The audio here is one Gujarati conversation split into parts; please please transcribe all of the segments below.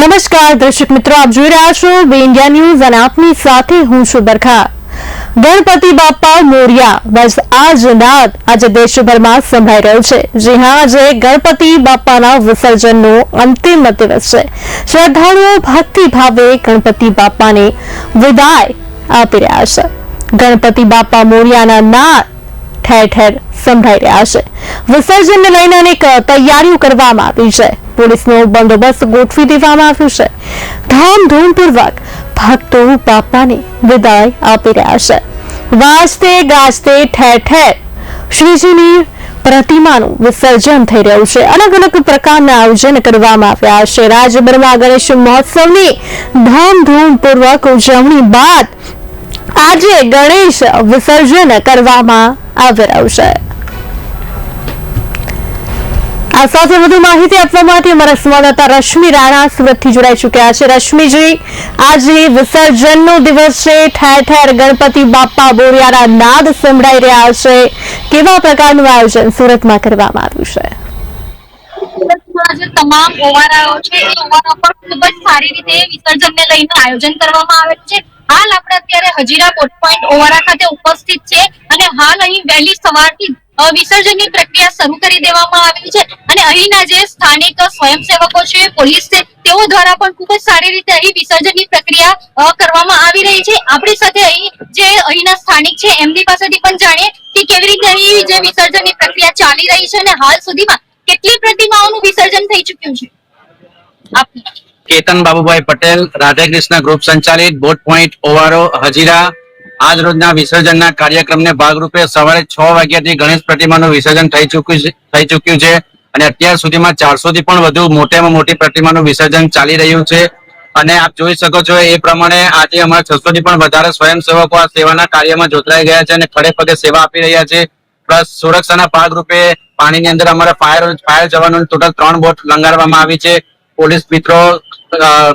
નમસ્કાર, દર્શક મિત્રો, આપ જોઈ રહ્યા છો બે ઇન્ડિયા ન્યૂઝ અને આપની સાથે હું છું બરખા ગણપતિ બાપા મોરિયા, બસ આ જ નાદ આજે દેશભરમાં સંભળાઈ રહ્યો છે. જી હા, આજે ગણપતિ બાપાના વિસર્જનનો અંતિમ દિવસ છે. શ્રદ્ધાળુઓ ભક્તિ ભાવે ગણપતિ બાપાને વિદાય આપી રહ્યા છે. ગણપતિ બાપા મોરિયાના નાદ ઠેર ઠેર સંભળાઈ રહ્યા છે. વિસર્જનને લઈને અનેક તૈયારીઓ કરવામાં આવી છે. પોલીસનો બંદોબસ્ત ગોઠવી દેવામાં આવ્યો છે. ધામધૂમપૂર્વક ભક્તો બાપાને વિદાય આપી રહ્યા છે. વાજતે ગાજતે ઠેર ઠેર શ્રીજીની પ્રતિમાનું વિસર્જન થઈ રહ્યું છે. અલગ અલગ પ્રકારના આયોજન કરવામાં આવ્યા છે. રાજ્યભરમાં ગણેશ મહોત્સવની ધામધૂમપૂર્વક ઉજવણી બાદ આજે ગણેશ વિસર્જન કરવામાં આવી રહ્યું છે. આ સાથે વધુ માહિતી આપવા માટે અમારા સંવાદદાતા રશ્મિ રાણા સુરતથી જોડાઈ ચૂક્યા છે. રશ્મિજી, આજે વિસર્જનનો દિવસ છે. ઠેર ઠેર ગણપતિ બાપા બોરિયાના નાદ સંભળાઈ રહ્યા છે. કેવા પ્રકારનું આયોજન સુરતમાં કરવામાં આવ્યું છે? જે તમામ ઓવારાઓ છે. એ ઓવારા પર ખૂબ જ સારી રીતે વિસર્જનને લઈને આયોજન કરવામાં આવેલ છે. હાલ આપણે અત્યારે હજીરા બોટ પોઈન્ટ ઓવારા ખાતે ઉપસ્થિત છે અને હાલ અહીં વહેલી સવારથી વિસર્જનની પ્રક્રિયા શરૂ કરી દેવામાં આવી છે અને અહીંના જે સ્થાનિક સ્વયંસેવકો છે, પોલીસ છે, તેઓ દ્વારા પણ ખૂબ જ સારી રીતે અહીં વિસર્જનની પ્રક્રિયા કરવામાં આવી રહી છે. આપણી સાથે અહીં જે અહીંના સ્થાનિક છે, એમની પાસેથી પણ જાણીએ કે કેવી રીતે અહીં જે વિસર્જનની પ્રક્રિયા ચાલી રહી છે અને હાલ સુધીમાં કેટલી પ્રતિમાઓનું વિસર્જન થઈ ચૂક્યું છે. આપની કેતન બાબુભાઈ પટેલ, રાધાકૃષ્ણ ગ્રુપ સંચાલિત, બોટ પોઈન્ટ, ઓવારો, હજીરા આજ રોજના વિસર્જનના કાર્યક્રમને ભાગરૂપે સવારે છ વાગ્યાથી ગણેશ પ્રતિમાનું વિસર્જન થઈ ચૂક્યું થઈ ચૂક્યું છે. અને અત્યાર સુધીમાં ચારસો થી પણ વધુ મોટામાં મોટી પ્રતિમાનું વિસર્જન ચાલી રહ્યું છે. અને આપ જોઈ શકો છો એ પ્રમાણે આજે અમારા છસો થી પણ વધારે સ્વયંસેવકો આ સેવાના કાર્યમાં જોતરાઈ ગયા છે અને ખડે પગે સેવા આપી રહ્યા છે. પ્લસ સુરક્ષાના ભાગરૂપે પાણીની અંદર અમારા ફાયર ફાયર જવાનો ટોટલ ત્રણ બોટ લંગાડવામાં આવી છે. પોલીસ મિત્રો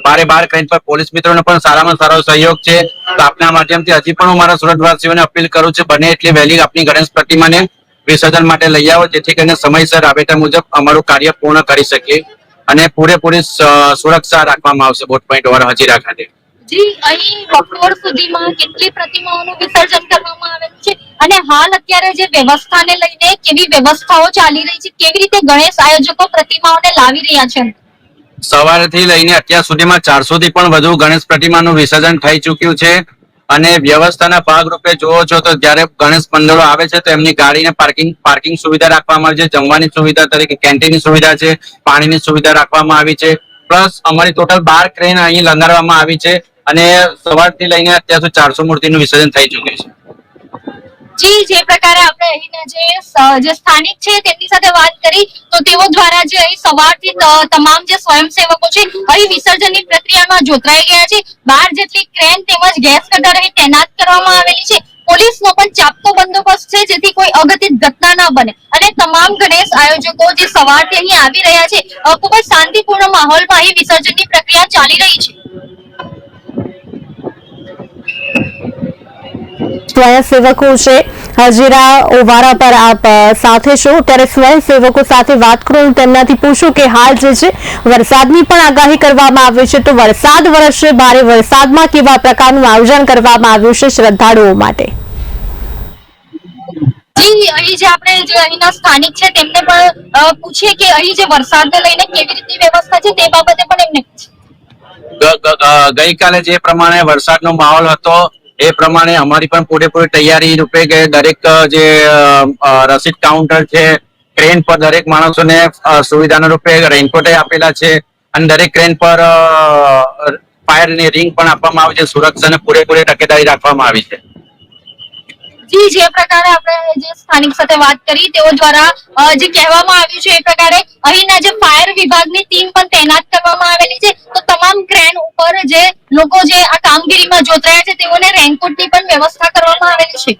બારે બાર કરીને પોલીસ મિત્રોનો પણ સારામાં સારો સહયોગ છે. આપના માધ્યમથી હજી પણ હું મારા સુરતવાસીઓને અપીલ કરું છું, બને એટલી વહેલી આપની ગણેશ પ્રતિમાને વિસર્જન માટે લઈ આવો, જેથી કરીને સમયસર આવેટા મુજબ અમારું કાર્ય પૂર્ણ કરી શકીએ અને પૂરેપૂરી સુરક્ષા રાખવામાં આવશે બોટ પોઈન્ટ ઓર હજીરા ખાતે. કેટલી પ્રતિમાઓનું વિસર્જન કરવામાં આવેલું છે અને હાલ અત્યારે જે વ્યવસ્થાને લઈને કેવી વ્યવસ્થાઓ ચાલી રહી છે, કેવી રીતે ગણેશ આયોજકો પ્રતિમાઓને લાવી રહ્યા છે? સવારથી લઈને અત્યાર સુધીમાં ચારસો થી પણ વધુ ગણેશ પ્રતિમાનું વિસર્જન થઈ ચુક્યું છે. અને વ્યવસ્થાના ભાગરૂપે જોવો છો તો જ્યારે ગણેશ મંડળો આવે છે તો એમની ગાડીને પાર્કિંગ પાર્કિંગ સુવિધા રાખવામાં આવી છે, જમવાની સુવિધા તરીકે કેન્ટીનની સુવિધા છે, પાણીની સુવિધા રાખવામાં આવી છે. પ્લસ અમારી ટોટલ બાર ક્રેન અહીં લંગારવામાં આવી છે અને સવારથી લઈને અત્યાર સુધી ચારસો મૂર્તિનું વિસર્જન થઈ ચૂક્યું છે. જી, જે પ્રકારે આપણે અહીંના જે જે સ્થાનિક છે તેમની સાથે વાત કરી, તો તેઓ દ્વારા જે અહીં સવારથી તમામ જે સ્વયંસેવકો છે, અહીં વિસર્જનની પ્રક્રિયામાં જોતરાઈ ગયા છે. બાર જેટલી ક્રેન તેમજ ગેસ કટર અહીં તૈનાત કરવામાં આવેલી છે. પોલીસનો પણ ચાપતો બંદોબસ્ત છે, જેથી કોઈ અગતિત ઘટના ના બને. અને તમામ ગણેશ આયોજકો જે સવારથી અહીં આવી રહ્યા છે ખૂબ જ શાંતિપૂર્ણ માહોલમાં અહીં વિસર્જનની પ્રક્રિયા ચાલી રહી છે. સ્વયંસેવકો છે. હજીરા ઓવારા પર આપ સાથે છો. ત્યારે સ્વયંસેવકો સાથે વાત કરું હું તેમનાથી પૂછું કે હાલ જે છે વરસાદની પણ આગાહી કરવામાં આવી છે. તો વરસાદ વરસશે ભારે વરસાદમાં કેવા પ્રકારનું આયોજન કરવામાં આવ્યું છે શ્રદ્ધાળુઓ માટે? જી અહીં જે આપણે જે અહીંના સ્થાનિક છે તેમને પણ પૂછીએ કે અહીં જે વરસાદને લઈને કેવી રીતની વ્યવસ્થા છે તે બાબતે પણ એમને ગઈકાલે જે પ્રમાણે વરસાદનો માહોલ હતો એ પ્રમાણે અમારી પણ પૂરેપૂરી તૈયારી રૂપે કે દરેક જે રસીદ કાઉન્ટર છે ટ્રેન પર દરેક માણસોને સુવિધાના રૂપે રેઇનકોટ આપેલા છે અને દરેક ટ્રેન પર ફાયરની રિંગ પણ આપવામાં આવી છે, સુરક્ષાને પૂરેપૂરી તકેદારી રાખવામાં આવી છે. જી, જે પ્રકારે આપણે જે સ્થાનિક સાથે વાત કરી, તેઓ દ્વારા જે કહેવામાં આવ્યું છે એ પ્રકારે અહીંના જે ફાયર વિભાગની ટીમ પણ તૈનાત કરવામાં આવેલી છે. તો તમામ ક્રેન ઉપર જે લોકો જે આ કામગીરીમાં જોતરાયા છે, તેઓને રેનકોટની પણ વ્યવસ્થા કરવામાં આવેલી છે.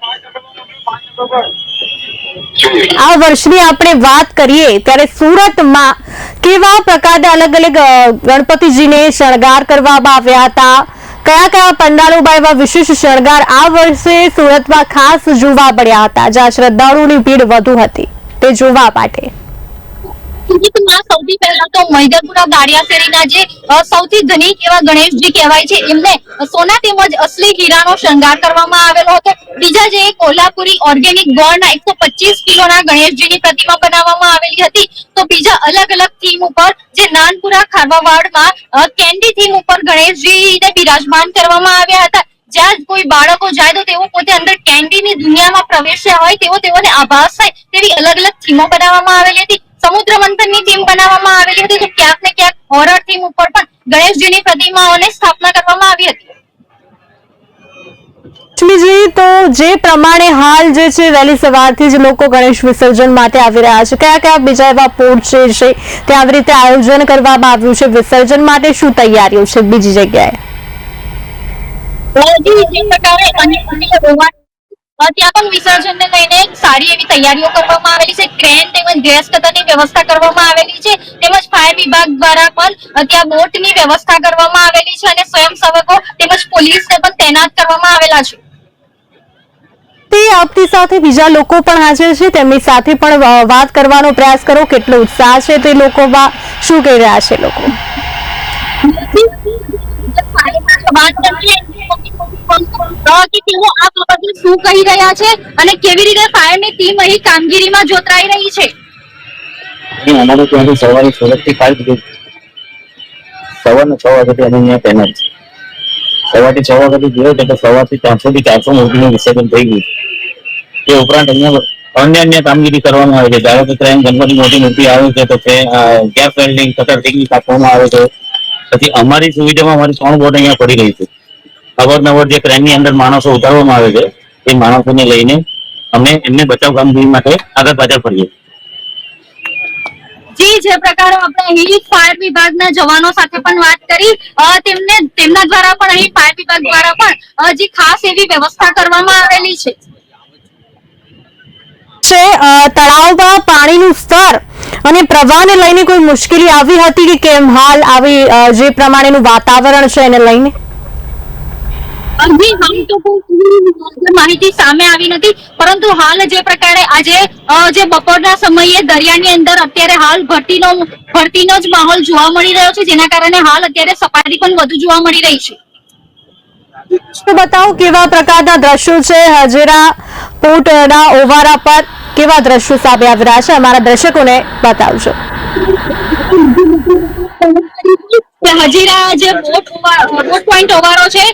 આ વર્ષની આપણે વાત કરીએ, ત્યારે સુરતમાં કેવા પ્રકારના અલગ અલગ ગણપતિજીને શણગાર કરવામાં આવ્યા હતા? કયા કયા પંડાલોમાં બાયવા વિશેષ શણગાર આ વર્ષે સુરતમાં ખાસ જોવા મળ્યા હતા, જ્યાં શ્રદ્ધાળુઓની ભીડ વધુ હતી. તે જોવા માટે. ધનિક એવા ગણેશજી કહેવાય છે એમને તેમજ અસલી હીરાનો શણગાર કરવામાં આવેલો હતો. બીજા જે કોલ્હાપુરી ઓર્ગેનિક ગોળના પ્રતિમા બનાવવામાં આવેલી હતી. તો બીજા અલગ અલગ થીમ ઉપર જે નાનપુરા ખારવાવાડમાં અ, કેન્ડી થીમ ઉપર ગણેશજીને બિરાજમાન કરવામાં આવ્યા હતા. જ્યાં કોઈ બાળકો જાય તો તેઓ પોતે અંદર કેન્ડીની દુનિયામાં પ્રવેશ્યા હોય તેવો તેઓને આભાસ થાય તેવી અલગ અલગ થીમો બનાવવામાં આવેલી હતી. સમુદ્ર મંથનની થીમ બનાવવામાં આવેલી હતી જે ક્યાંક ને ક્યાંક હોરર થીમ ઉપર પણ ગણેશજીની પ્રતિમાઓની સ્થાપના કરવામાં આવી હતી. લક્ષ્મીજી તો જે પ્રમાણે હાલ જે છે વહેલી સવારથી જ લોકો ગણેશ વિસર્જન માટે આવી રહ્યા છે. કયા કયા બીજા એવા પોર્ટ છે તે ત્યાં આવી રીતે આયોજન કરવામાં આવ્યું છે? વિસર્જન માટે શું તૈયારીઓ છે? બીજી જગ્યાએ. ત્યાં પણ વિસર્જનને લઈને સારી એવી તૈયારીઓ કરવામાં આવેલી છે. ક્રેન તેમજ ગેસ કટરની વ્યવસ્થા કરવામાં આવેલી છે. તેમજ ફાયર વિભાગ દ્વારા પણ ત્યાં બોટની વ્યવસ્થા કરવામાં આવેલી છે અને સ્વયંસેવકો તેમજ પોલીસને પણ તૈનાત કરવામાં આવેલા છે. તે આપની સાથે બીજા લોકો પણ હાજર છે. તેમની સાથે પણ વાત કરવાનો પ્રયાસ કરો. કેટલો ઉત્સાહ છે તે લોકોમાં. શું કહી રહ્યા છે લોકો? વાત કરીએ. અ, શું કહી રહ્યા છે અને કેવી રીતે ફાયરની ટીમ અહીં કામગીરીમાં રહી છે? અમારે ત્યાંથી સવારે સુરતથી ફાઇવ ટિકિટ સવારના છ વાગ્યાથી અમે અહીંયા છે. વાગ્યાથી કે સવારથી ત્રણસો થી ચારસો મૂર્તિનું વિસર્જન થઈ ગયું તે ઉપરાંત અહીંયા અન્ય અન્ય કામગીરી કરવામાં આવે છે. ધારો કે ક્રેન ગણપતિ મોટી મૂર્તિ આવે છે, તો ગેપ વેલ્ડિંગ, કટર આપવામાં આવે છે. પછી અમારી સુવિધામાં અમારી ત્રણ બોટ અહીંયા પડી રહી છે. અવારનવાર જે ક્રેનની અંદર માણસો ઉતારવામાં આવે છે એ માણસોને લઈને અમે એમને બચાવ કામગીરી માટે આગળ પાછળ ફરીએ. જી જે પ્રકારે આપણે અહીં ફાયર વિભાગના જવાનો સાથે પણ વાત કરી તેમને તેમના દ્વારા પણ અહીં ફાયર વિભાગ દ્વારા પણ હજી જે ખાસ એવી વ્યવસ્થા કરવામાં આવેલી છે. છે તળાવમાં પાણીનું સ્તર અને પ્રવાહને લઈને કોઈ મુશ્કેલી આવી હતી કે કેમ? હાલ આવી જે પ્રમાણેનું વાતાવરણ છે એને લઈને? હજી હાલ તો માહિતી સામે આવી નથી, પરંતુ હાલ જે પ્રકારે આજે જે બપોરના સમયે દરિયાની અંદર અત્યારે હાલ ભરતીનો ભરતીનો જ માહોલ જોવા મળી રહ્યો છે, જેના કારણે હાલ અત્યારે સપાટી પણ વધુ જોવા મળી રહી છે. બતાવો કેવા પ્રકારના દ્રશ્યો છે હજેરા પોર્ટના ઓવારા પર, કેવા દ્રશ્યો સામે આવી રહ્યા છે? અમારા દર્શકોને બતાવજો. હજીરા જે બોટ બોટ પોઈન્ટ ઓવારો છે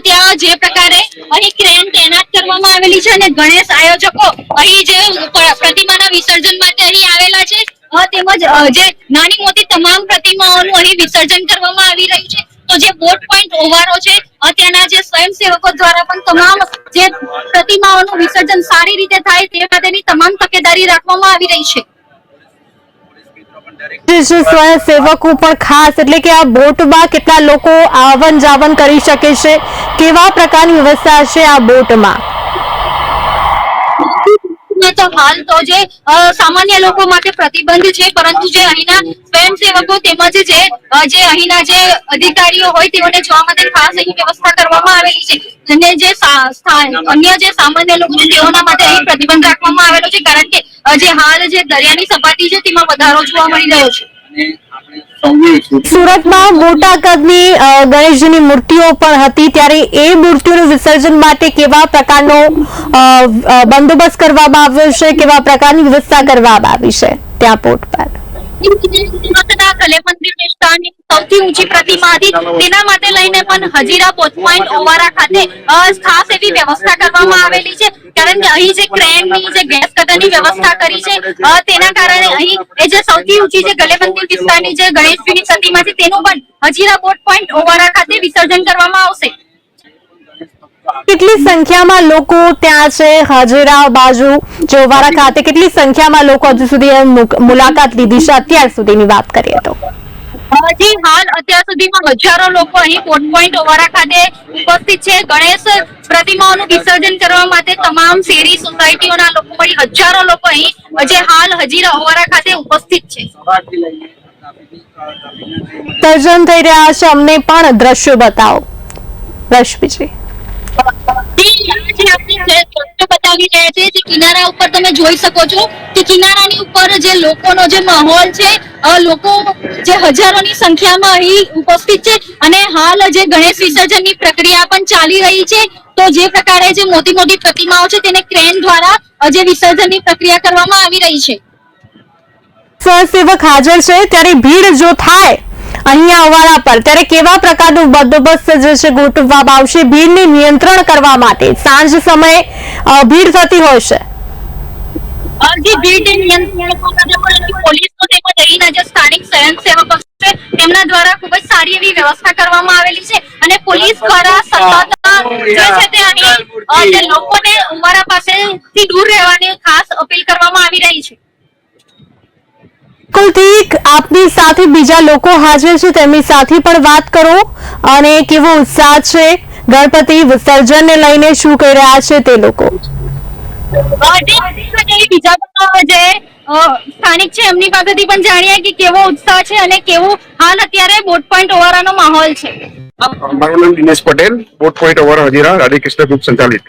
ત્યાં જે પ્રકારે અહીં ક્રેન તૈનાત કરવામાં આવેલી છે અને ગણેશ આયોજકો અહીં જે પ્રતિમાના વિસર્જન માટે અહીં આવેલા છે તેમજ જે નાની મોટી તમામ પ્રતિમાઓનું અહીં વિસર્જન કરવામાં આવી રહ્યું છે. તો જે બોટ પોઈન્ટ ઓવારો છે અત્યારના જે સ્વયંસેવકો દ્વારા પણ તમામ જે પ્રતિમાઓનું વિસર્જન સારી રીતે થાય તે માટેની તમામ તકેદારી રાખવામાં આવી રહી છે. સ્વયંસેવકો પણ ખાસ, એટલે કે આ બોટમાં કેટલા લોકો આવન જાવન કરી શકે છે, કેવા પ્રકારની વ્યવસ્થા છે આ બોટમાં? હાલ તો જે સામાન્ય લોકો માટે પ્રતિબંધ છે, પરંતુ જે અહીંના સ્વયંસેવકો તેમજ જે જે અહીંના જે અધિકારીઓ હોય તેઓને જોવા માટે ખાસ અહીં વ્યવસ્થા કરવામાં આવેલી છે, અને જે અન્ય જે સામાન્ય લોકો તેઓના માટે અહીં પ્રતિબંધ રાખવામાં આવેલો છે, કારણ કે જે હાલ જે દરિયાની સપાટી છે, તેમાં વધારો જોવા મળી રહ્યો છે. સુરતમાં મોટા કદની ગણેશજીની મૂર્તિઓ પણ હતી ત્યારે એ મૂર્તિઓનું વિસર્જન માટે કેવા પ્રકારનો બંદોબસ્ત કરવામાં આવ્યો છે, કેવા પ્રકારની વ્યવસ્થા કરવામાં આવી છે? ત્યાં પોર્ટ પર. સૌથી ઊંચી પ્રતિમા તેના માટે લઈને પણ હજીરા પોઈન્ટ ઓવારા ખાતે ખાસ એવી વ્યવસ્થા કરવામાં આવેલી છે. કારણ કે અહીં જે ક્રેનની, જે ગેસ કટરની વ્યવસ્થા કરી છે તેના કારણે અહીં એ જે સૌથી ઊંચી જે ગલેમંદિર વિસ્તારની જે ગણેશજીની પ્રતિમા તેનું પણ હજીરા પોર્ટ પોઈન્ટ ઓવારા ખાતે વિસર્જન કરવામાં આવશે. કેટલી સંખ્યામાં લોકો ત્યાં છે? હજેરા બાજુ જોવારા ખાતે કેટલી સંખ્યામાં લોકો હજુ સુધી મુલાકાત લીધી છે? અત્યાર સુધીની વાત કરીએ તો. હજી હાલ અત્યાર સુધીમાં હજારો લોકો અહીં પોર્ટ પોઈન્ટ ઓવારા ખાતે ઉપસ્થિત છે. ગણેશ પ્રતિમાઓનું વિસર્જન કરવા માટે તમામ શેરી સોસાયટીઓના લોકો મળી હજારો લોકો અહીં જે હાલ હજીરા ઓવારા ખાતે ઉપસ્થિત છે. સર્જન થઈ રહ્યા છે. અમને પણ દ્રશ્યો બતાવો. રશ્મિજી. કિનારા ઉપર તમે જોઈ શકો છો કે કિનારાની ઉપર જે લોકોનો જે માહોલ છે લોકો જે હજારોની સંખ્યામાં અહીં ઉપસ્થિત છે અને હાલ જે ગણેશ વિસર્જનની પ્રક્રિયા પણ ચાલી રહી છે, તો જે પ્રકારે જે મોટી મોટી પ્રતિમાઓ છે તેને ક્રેન દ્વારા જે વિસર્જનની પ્રક્રિયા કરવામાં આવી રહી છે. સ્વયંસેવક હાજર છે, ત્યારે ભીડ જો થાય અહીંયા અવારા પર. ત્યારે કેવા પ્રકારનું બંદોબસ્ત જે છે ગોઠવવામાં આવશે? ભીડને નિયંત્રણ કરવા માટે સાંજ સમયે ભીડ થતી હોય છે. જે ભીડ નિયંત્રણ જે સ્થાનિક સ્વયંસેવકો છે, તેમના દ્વારા ખૂબ જ સારી એવી વ્યવસ્થા કરવામાં આવેલી છે. અને પોલીસ દ્વારા સતત લોકોને ઉંબારા પાસેથી દૂર રહેવાની ખાસ અપીલ કરવામાં આવી રહી છે. કુલથી આપની સાથે બીજા લોકો હાજર છે તેમની સાથે પણ વાત કરો. અને કેવો ઉત્સાહ છે? ગણપતિ વિસર્જનને લઈને શું કહી રહ્યા છે તે લોકો? બીજા જે સ્થાનિક છે એમની પાસેથી પણ જાણીએ કે કેવો ઉત્સાહ છે અને કેવો હાલ અત્યારે બોટ પોઈન્ટ ઓવરાનો માહોલ છે. મારું નામ દિનેશ પટેલ બોટ પોઈન્ટ ઓવર હજીરા રાધેકૃષ્ણ ગ્રુપ સંચાલિત.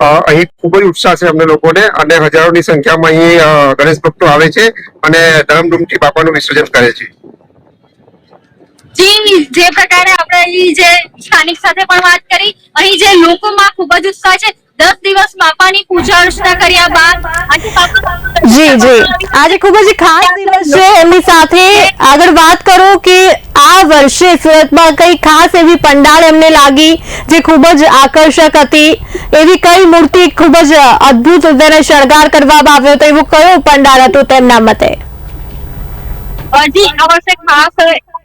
અહીં ખૂબ જ ઉત્સાહ છે અમને લોકોને અને હજારોની સંખ્યામાં અહીં ગણેશ ભક્તો આવે છે અને ધરમધૂમથી બાપાનું વિસર્જન કરે છે. જી પ્રકારે આપણે અહીં જે સ્થાનિક સાથે પણ વાત કરી, અહીં જે લોકોમાં ખૂબ જ ઉત્સાહ છે દસ દિવસ બાપાની પૂજા અર્ચના કર્યા બાદ આજે બાપા જી જી. આજે ખૂબ જ ખાસ દિવસ છે. એમની સાથે આગળ વાત કરો કે આ વર્ષે સુરતમાં કઈ ખાસ એવી પંડાળ એમને લાગી જે ખૂબ જ આકર્ષક હતી. એવી કઈ મૂર્તિ ખૂબ જ અદ્ભુત તેને શણગાર કરવામાં આવ્યો હતો? એવું કયો પંડાળ હતું તેમના મતે? હજી આ વર્ષે ખાસ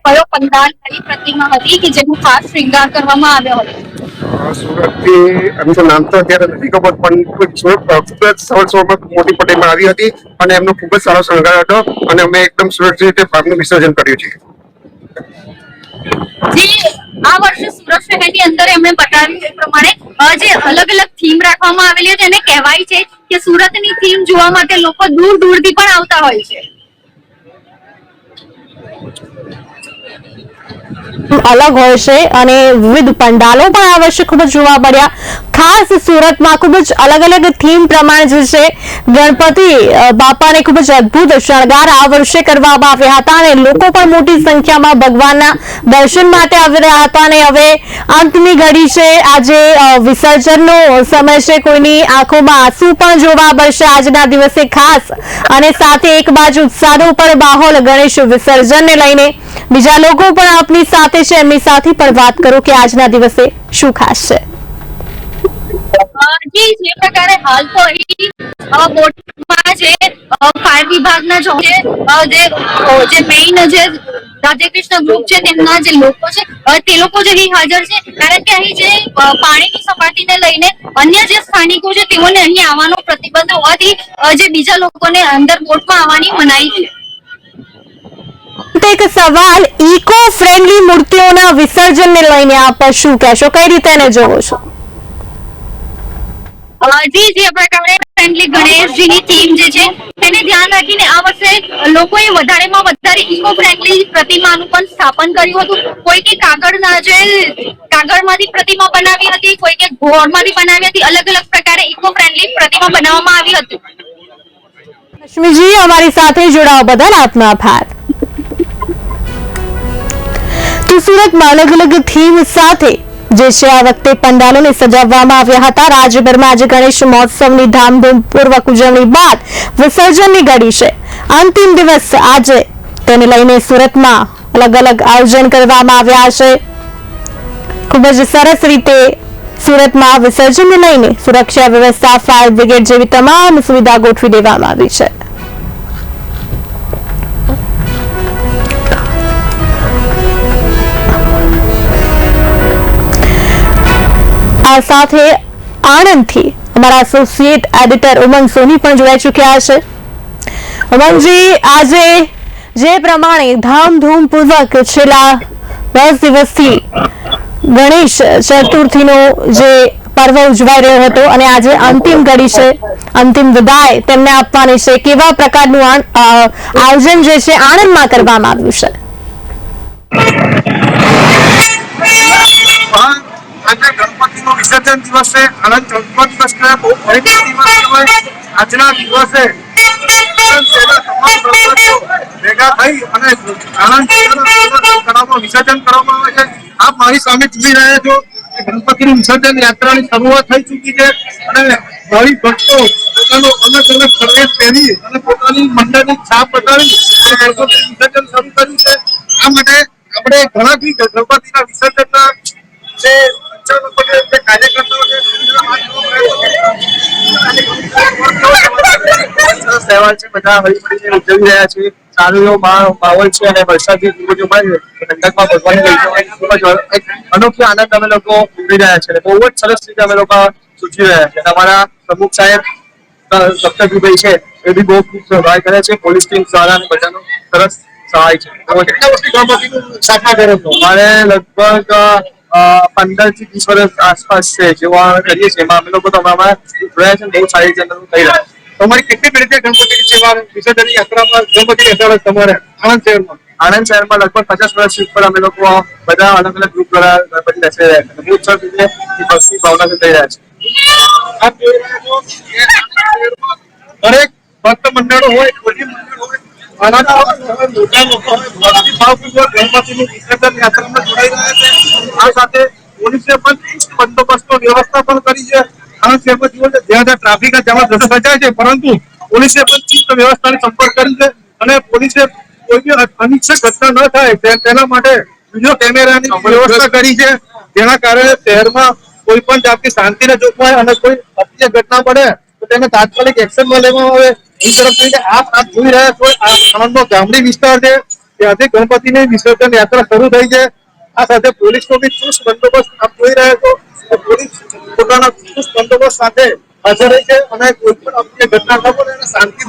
કયો પંડાલ કઈ પ્રતિમા હતી કે જેનું ખાસ શૃંગાર કરવામાં આવ્યો હતો? અ, સુરતથી એમનું નામ તો અત્યારે નથી ખબર, પણ સુરત સરળ સ્વરૂપમાં મોટી પટેલમાં આવી હતી અને એમનો ખૂબ જ સારો શણગાર હતો અને અમે એકદમ સુરક્ષિત રીતે બાપનું વિસર્જન કર્યું છે. આ વર્ષે સુરત શહેરની અંદર એમણે બતાવ્યું એ પ્રમાણે જે અલગ અલગ થીમ રાખવામાં આવેલી હતી એને કહેવાય છે કે સુરતની થીમ જોવા માટે લોકો દૂર દૂરથી પણ આવતા હોય છે. અલગ હોય છે અને વિવિધ પંડાલો પણ આ વર્ષે ખૂબ જ જોવા મળ્યા. ખાસ સુરતમાં ખૂબ જ અલગ અલગ થીમ પ્રમાણે જે છે, ગણપતિ બાપાને ખૂબ જ અદ્ભુત શણગાર આ વર્ષે કરવામાં આવ્યા હતા અને લોકો પણ મોટી સંખ્યામાં ભગવાનના દર્શન માટે આવી રહ્યા હતા અને હવે અંતની ઘડી છે, આજે વિસર્જનનો સમય છે, કોઈની આંખોમાં આંસુ પણ જોવા મળશે આજના દિવસે ખાસ અને સાથે એક બાજુ ઉત્સાહનો પણ માહોલ ગણેશ વિસર્જનને લઈને બીજા લોકો પણ આપની સાથે છે, એમની સાથે પણ વાત કરો કે આજના દિવસે શું ખાસ છે. જી, જે પ્રકારે હાલ તો અહીં બોટમાં જે ફાયર વિભાગના જો છે જે મેઇન જે રાધેકૃષ્ણ ગ્રુપ છે, તેમના જે લોકો છે તે લોકો જ અહીં હાજર છે. કારણ કે અહીં જે પાણીની સપાટીને લઈને અન્ય જે સ્થાનિકો છે, તેઓને અહીં આવવાનો પ્રતિબંધ હોવાથી જે બીજા લોકોને અંદર બોટમાં આવવાની મનાઈ છે. એક સવાલ ઇકો ફ્રેન્ડલી મૂર્તિઓના વિસર્જનને લઈને આપ શું કહેશો? કઈ રીતે એને જોવો છો? જી જે કમરે ફ્રેન્ડલી ગણેશજીની ટીમ જે છે તેને ધ્યાન રાખીને આ વર્ષે લોકોએ વધારેમાં વધારે ઇકો ફ્રેન્ડલી પ્રતિમાનું પણ સ્થાપન કર્યું હતું. કોઈકે કાગળના જે કાગળમાંથી પ્રતિમા બનાવી હતી, કોઈકે ગોળમાંથી બનાવી હતી અલગ અલગ પ્રકારે ઇકો ફ્રેન્ડલી પ્રતિમા બનાવવામાં આવી હતી. લક્ષ્મીજી, અમારી સાથે જોડાવા બદલ આપનો આભાર. તો સુરતમાં અલગ અલગ થીમ સાથે જે છે આ વખતે પંડાલોને સજાવવામાં આવ્યા હતા. રાજ્યભરમાં આજે ગણેશ મહોત્સવની ધામધૂમપૂર્વક ઉજવણી બાદ વિસર્જનની ઘડી છે. અંતિમ દિવસ આજે તેને લઈને સુરતમાં અલગ અલગ આયોજન કરવામાં આવ્યા છે. ખૂબ જ સરસ રીતે સુરતમાં વિસર્જનને લઈને સુરક્ષા વ્યવસ્થા, ફાયર બ્રિગેડ જેવી તમામ સુવિધા ગોઠવી દેવામાં આવી છે. આ સાથે આણંદથી અમારા એસોસિએટ એડિટર ઉમંગ સોની પણ જોડાઈ ચૂક્યા છે. ઉમંગજી, આજે જે પ્રમાણે ધામધૂમપૂર્વક છેલ્લા દસ દિવસથી ગણેશ ચતુર્થીનો જે પર્વ ઉજવાઈ રહ્યો હતો અને આજે અંતિમ ઘડી છે, અંતિમ વિદાય તેમને આપવાની છે, કેવા પ્રકારનું આયોજન જે છે આણંદમાં કરવામાં આવ્યું છે? આજે ગણપતિનો વિસર્જન દિવસ છે આનંદ ગણપત દિવસ કહેવાય બહુ પવિત્ર દિવસ કહેવાય આજના દિવસે ભેગા થઈ અને વિસર્જન કરવામાં શરૂઆત થઈ ચૂકી છે અને અલગ અલગ પ્રવેશ પહેરી અને પોતાની મંડળની છાપ બતાવી અને વિસર્જન શરૂ કર્યું છે. આ માટે આપણે ઘણા બી ગણપતિના વિસર્જનના જે સંચાલકો છે જે કાર્યકર્તાઓ છે એમના વાત સરસ તહેવાર છે બધા હળી મળીને ઉજવી રહ્યા છે. સારો એવો માહોલ છે અને વરસાદની ઠંડકમાં ભગવાન એક અનોખી આનંદ અમે લોકો ઉજવી રહ્યા છે બહુ જ સરસ રીતે અમે લોકો સૂચવી રહ્યા છે. અમારા પ્રમુખ સાહેબ સપ્તકભાઈ છે એ બી બહુ ખૂબ સહાય કરે છે. પોલીસ ટીમ દ્વારા અને બધાનો સરસ સહાય છો. મારે લગભગ પંદરથી વીસ વર્ષ આસપાસ છે જેવા કરીએ છીએ એમાં અમે લોકો તો અમારા ને બહુ સારી રીતે થઈ રહ્યા છે તમારી કેટલી પેઢી ગણપતિ સેવા વિસર્જન યાત્રામાં ગણપતિ યાત્રા તમારે આણંદ શહેરમાં? આણંદ શહેરમાં લગભગ પચાસ વર્ષ ઉપર અમે લોકો બધા અલગ અલગ ગ્રુપ દ્વારા ગણપતિ બેસી રહ્યા છે. બહુ સરસ રીતે ભક્તિ ભાવના થઈ રહ્યા છે. દરેક ભક્ત મંડળો હોય કોઈ મંડળ હોય મોટા લોકો હોય ભક્તિ ભાવપૂર્વક ગણપતિનું વિસર્જન યાત્રામાં જોડાઈ રહ્યા છે. આ સાથે પોલીસે પણ બંદોબસ્તનો વ્યવસ્થા પણ કરી છે. શહેરમાં જુઓ જ્યાં જ્યાં ટ્રાફિક જવા જતો છે. પરંતુ પોલીસે પણ ચુસ્ત વ્યવસ્થાને સંપર્ક કરી છે. અને પોલીસે કોઈ બી અનિચ્છક ઘટના ન થાય તેના માટે વીડિયો કેમેરાની વ્યવસ્થા કરી છે. જેના કારણે શહેરમાં કોઈ પણ જાતની શાંતિને જોખમાય અને કોઈ અપ્રિય ઘટના બને તો તેને તાત્કાલિક એક્શનમાં લેવામાં આવે. એ તરફ જઈને આપ આપ જોઈ રહ્યા છો આ આણંદનો ગામડી વિસ્તાર છે. ત્યાંથી ગણપતિની વિસર્જન યાત્રા શરૂ થઈ છે. આ સાથે પોલીસનો બી ચુસ્ત બંદોબસ્ત આપ જોઈ રહ્યા છો. પોલીસ પોતાના ચુસ્ત બંદોબસ્ત સાથે હાજર રહી છે અને કોઈ પણ અપ્રિય ઘટના ન બને અને શાંતિ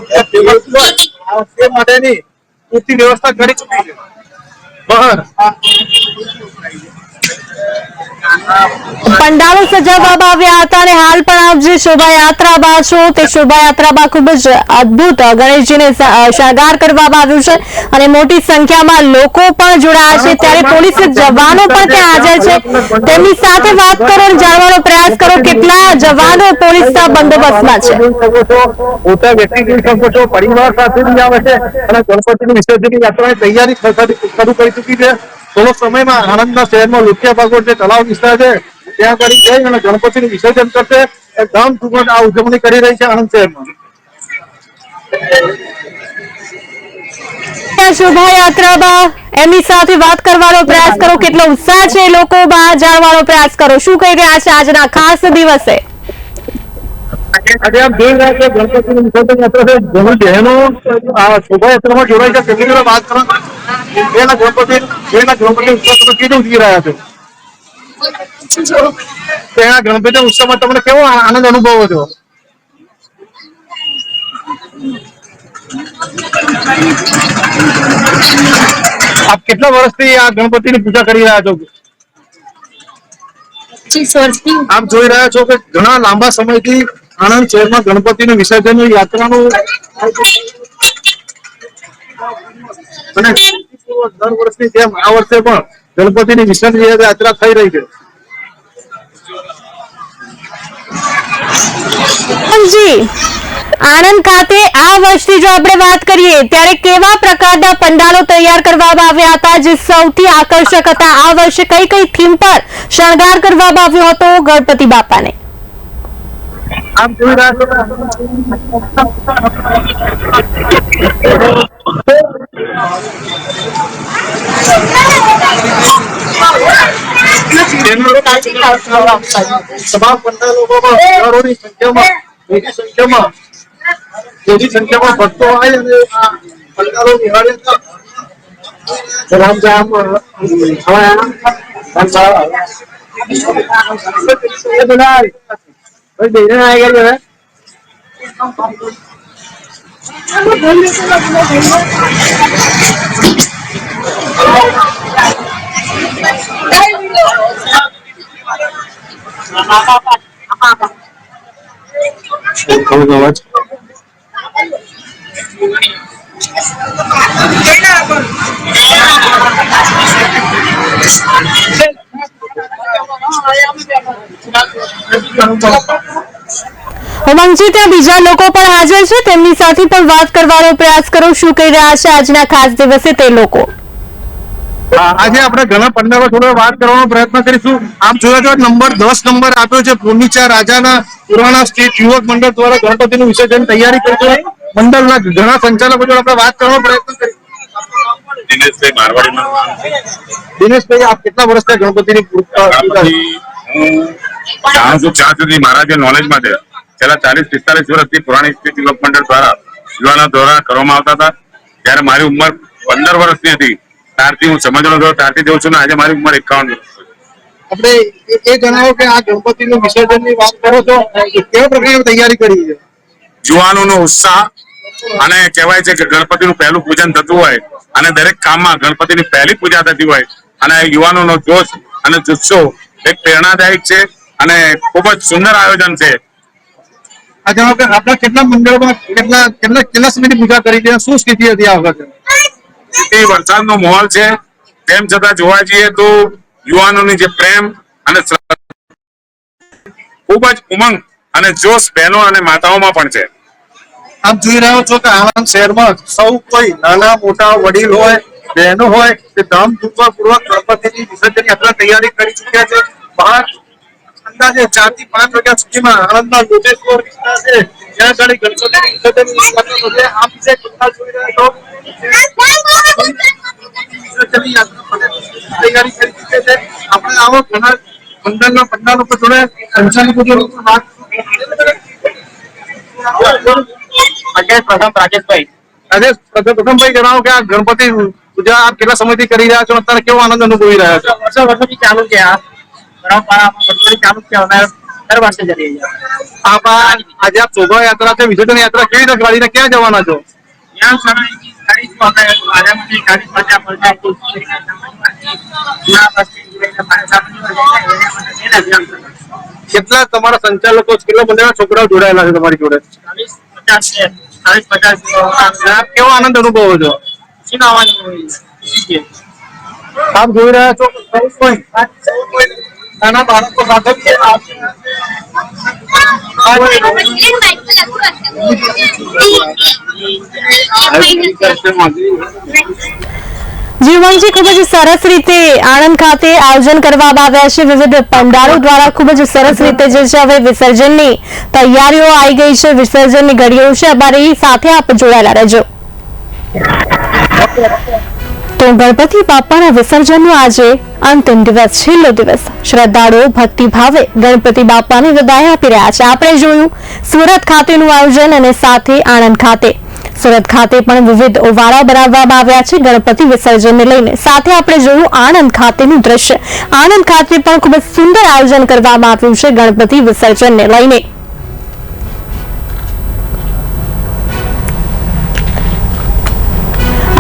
તે માટેની પૂરતી વ્યવસ્થા કરી ચૂકી છે. બહાર. પંડાલો સજાવવામાં આવ્યા હતા અને હાલ પણ આપ જે શોભાયાત્રામાં છો તે શોભાયાત્રામાં ખૂબ જ અદ્ભુત ગણેશજીને શણગાર કરવામાં આવ્યું છે અને મોટી સંખ્યામાં લોકો પણ જોડાયા છે. ત્યારે પોલીસ જવાનો પણ ત્યાં હાજર છે. તેમની સાથે વાત કરો અને જાણવાનો પ્રયાસ કરો કેટલા જવાનો પોલીસના બંદોબસ્તમાં છે. પરિવાર સાથે બી આવે છે અને ગણપતિની વિસર્જનની યાત્રાની તૈયારી શરૂ કરી ચૂકી છે. થોડો સમયમાં આણંદના શહેરમાં લુટિયા ભાગોળ જે તળાવ વિસ્તાર છે ત્યાં કરી જઈ અને ગણપતિનું વિસર્જન કરશે. એ ધામધૂમથી આ ઉજવણી કરી રહી છે આણંદ શહેરમાં. શોભાયાત્રા એમની સાથે વાત કરવાનો પ્રયાસ કરો. કેટલો ઉત્સાહ છે લોકો બા જાણવાનો પ્રયાસ કરો. શું કહી રહ્યા છે આજના ખાસ દિવસે? આજે આપ જોઈ રહ્યા છો ગણપતિનું વિસર્જન. યાત્રા છે ઘણી બહેનો શોભાયાત્રામાં જોડાય છે. તેમની વાત કરો બેના ગણપતિ બેના ગણપતિ ઉત્સવ તમે કેવું ઉજવી રહ્યા છો. ત્યાં ગણપતિ ઉત્સવમાં તમને કેવો આનંદ અનુભવો છો આપ કેટલા વર્ષથી આ ગણપતિની પૂજા કરી રહ્યા છો? આપ જોઈ રહ્યા છો કે ઘણા લાંબા સમયથી આણંદ શહેરમાં ગણપતિનું વિસર્જન યાત્રાનું અને દર વર્ષની જેમ આ વર્ષે પણ ગણપતિની વિસર્જન યાત્રા થઈ રહી છે. આણંદ ખાતે આ વર્ષની જો આપણે વાત કરીએ, ત્યારે કેવા પ્રકારના પંડાલો તૈયાર કરવામાં આવ્યા હતા, જે સૌથી આકર્ષક હતા? આ વર્ષે કઈ કઈ થીમ પર શણગાર કરવામાં આવ્યો હતો ગણપતિ બાપાને? આપ જોઈ રહ્યા છો તમામ પંડાલોમાં હજારોની સંખ્યામાં મોટી સંખ્યામાં મોટી સંખ્યામાં ભક્તો Ôi, bị nó hai cái rồi đấy. Không còn được. Nó mất đến như thế là nó thành mất. Đây mình lỡ. Apa apa apa apa. Kamu kau baca. Kenapa? ઉમંગજી, ત્યાં બીજા લોકો પણ હાજર છે. તેમની સાથે પણ વાત કરવાનો પ્રયાસ કરો શું કહી રહ્યા છે આજના ખાસ દિવસે તે લોકો? આજે આપણે ઘણા પંડાલો જોડે વાત કરવાનો પ્રયત્ન કરીશું. આપ જોયા છો નંબર, દસ નંબર આપ્યો છે. પૂર્ણિચા રાજાના પુરાણા સ્ટેટ યુવક મંડળ દ્વારા ગણપતિનું વિસર્જન તૈયારી કરી છે મંડળના ઘણા સંચાલકો જોડે આપણે વાત કરવાનો પ્રયત્ન કરીશું. દિનેશભાઈ મારવાડીનું નામ છે. દિનેશભાઈ આપ કેટલા વર્ષથી ગણપતિની પૂજા- હું જાણું છું ત્યાં સુધી મારા જે નોલેજમાં છે છેલ્લા ચાલીસ પિસ્તાલીસ વર્ષથી પુરાણી સ્થિતિ લોક મંડળ દ્વારા યુવાનો દ્વારા કરવામાં આવતા હતા ત્યારે મારી ઉંમર પંદર વર્ષની હતી ત્યારથી હું સમજવાનો થયો ત્યારથી જોઉં છું ને આજે મારી ઉંમર એકાવન વર્ષ. આપણે એ- જણાવો કે આ ગણપતિનું વિસર્જનની વાત કરો છો એ કેવા પ્રકારની તૈયારી કરી છે યુવાનોનો ઉત્સાહ અને કહેવાય છે કે ગણપતિનું પહેલું પૂજન થતું હોય અને દરેક કામમાં ગણપતિની પહેલી પૂજા થતી હોય અને યુવાનોનો જોશ અને જુસ્સો એક પ્રેરણાદાયક છે અને ખૂબ જ સુંદર આયોજન છે. આપણા કેટલા મંડળમાં કેટલા કેટલા કેટલા સમયની પૂજા કરી છે? શું સ્થિતિ હતી આ વખતે? એ વરસાદનો માહોલ છે. તેમ છતાં જોવા જઈએ તો યુવાનોની જે પ્રેમ અને ખૂબ જ ઉમંગ અને જોશ બહેનો અને માતાઓમાં પણ છે. આપ જોઈ રહ્યો છો કે આણંદ શહેરમાં સૌ કોઈ નાના, મોટા વડીલ હોય, બહેનો હોય, તે ધામધૂમપૂર્વક ગણપતિની વિસર્જનની આપણે તૈયારી કરી ચૂક્યા છે. બહાર અંદાજે ચારથી પાંચ વાગ્યા સુધીમાં આણંદના લોટેશ્વર વિસ્તાર છે. જે કથા જોઈ રહ્યા તૈયારી કરી છે. આપણે આવો ઘણા મંડળના પંડા લોકો જોડે સંચાલકો જોડે વાત પ્રથમ રાકેશભાઈ આજે પ્રથમભાઈ જણાવો કે આ ગણપતિ પૂજા આપ કેટલા સમયથી કરી રહ્યા છો અત્યારે કેવો આનંદ અનુભવી રહ્યા છો? વર્ષો વર્ષોથી ચાલુ છે આ. પરંપરા ચાલુ છે. અમે દર વર્ષે જઈએ છીએ. આપ આજે આપ શોભાયાત્રા છે વિસર્જન યાત્રા કેવી રીતે કાઢીને ક્યાં જવાના છો? ત્યાં સમય કરીશું અમે આરામથી ગાડી પ્રજા પ્રજા જૂના બસથી લઈને મારા સાથે એના ધ્યાન કેટલા તમારા સંચાલકો કેટલા બધા છોકરાઓ જોડાયેલા છે તમારી જોડે? પચાસ ચાલીસ પચાસ કેવો આનંદ અનુભવો છો? આપ જોઈ રહ્યા છો કોઈ કોઈ નાના બાળકો સાથે જીવનજી ખૂબ જ સરસ રીતે આણંદ ખાતે આયોજન કરવામાં આવ્યા છે. વિવિધ પંડાળો દ્વારા ખૂબ જ સરસ રીતે જે છે હવે વિસર્જનની તૈયારીઓ આવી ગઈ છે. વિસર્જનની ઘડીઓ છે. અમારી સાથે આપ જોડાયેલા રહેજો. તો ગણપતિ બાપાના વિસર્જનનો આજે અંતિમ દિવસ, છેલ્લો દિવસ. શ્રદ્ધાળુઓ, ભક્તિભાવે ગણપતિ બાપાને વિદાય આપી રહ્યા છે. આપણે જોયું સુરત ખાતેનું આયોજન અને સાથે આણંદ ખાતે. સુરત ખાતે પણ વિવિધ ઓવાળા બનાવવામાં આવ્યા છે. ગણપતિ વિસર્જનને લઈને સાથે આપણે જોયું આણંદ ખાતેનું દ્રશ્ય. આણંદ ખાતે પણ ખૂબ સુંદર આયોજન કરવામાં આવ્યું છે ગણપતિ વિસર્જનને લઈને.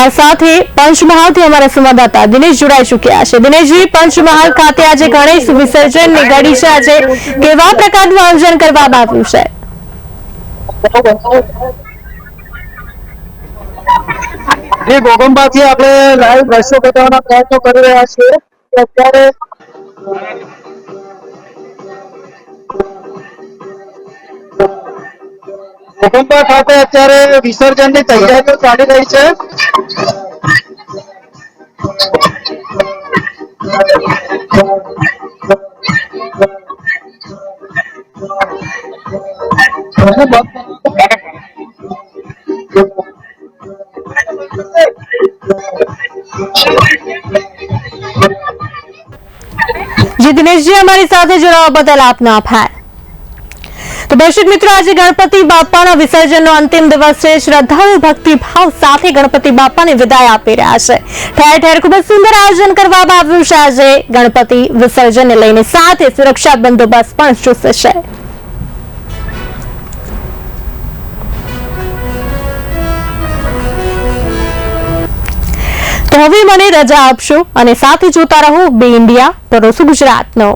આ સાથે પંચમહાલથી અમારા સંવાદદાતા દિનેશ જોડાઈ ચુક્યા છે. દિનેશજી, પંચમહાલ ખાતે આજે ગણેશ વિસર્જનની ઘડી છે. આજે કેવા પ્રકારનું આયોજન કરવામાં આવ્યું છે? જે ગોગંબાથી આપણે લાઈવ દ્રશ્યો બતાવવાના પ્રયત્નો કરી રહ્યા છીએ. અત્યારે ગોગંબા ખાતે અત્યારે વિસર્જનની તૈયારીઓ ચાલી રહી છે. જી દિનેશજી અમારી સાથે જોડાવા બદલ આપનો આભાર. તો દર્શક મિત્રો, આજે ગણપતિ બાપાના વિસર્જનનો અંતિમ દિવસ છે. શ્રદ્ધાળુ ભક્તિભાવ સાથે ગણપતિ બાપાને વિદાય આપી રહ્યા છે. ઠેર ઠેર ખૂબ જ સુંદર આયોજન કરવામાં આવ્યું છે. આજે ગણપતિ વિસર્જનને લઈને સાથે સુરક્ષા બંદોબસ્ત પણ ચુસ્ત તો હવે મને રજા આપશો અને સાથે જોતા રહો બે ઇન્ડિયા પરોસું ગુજરાતનો.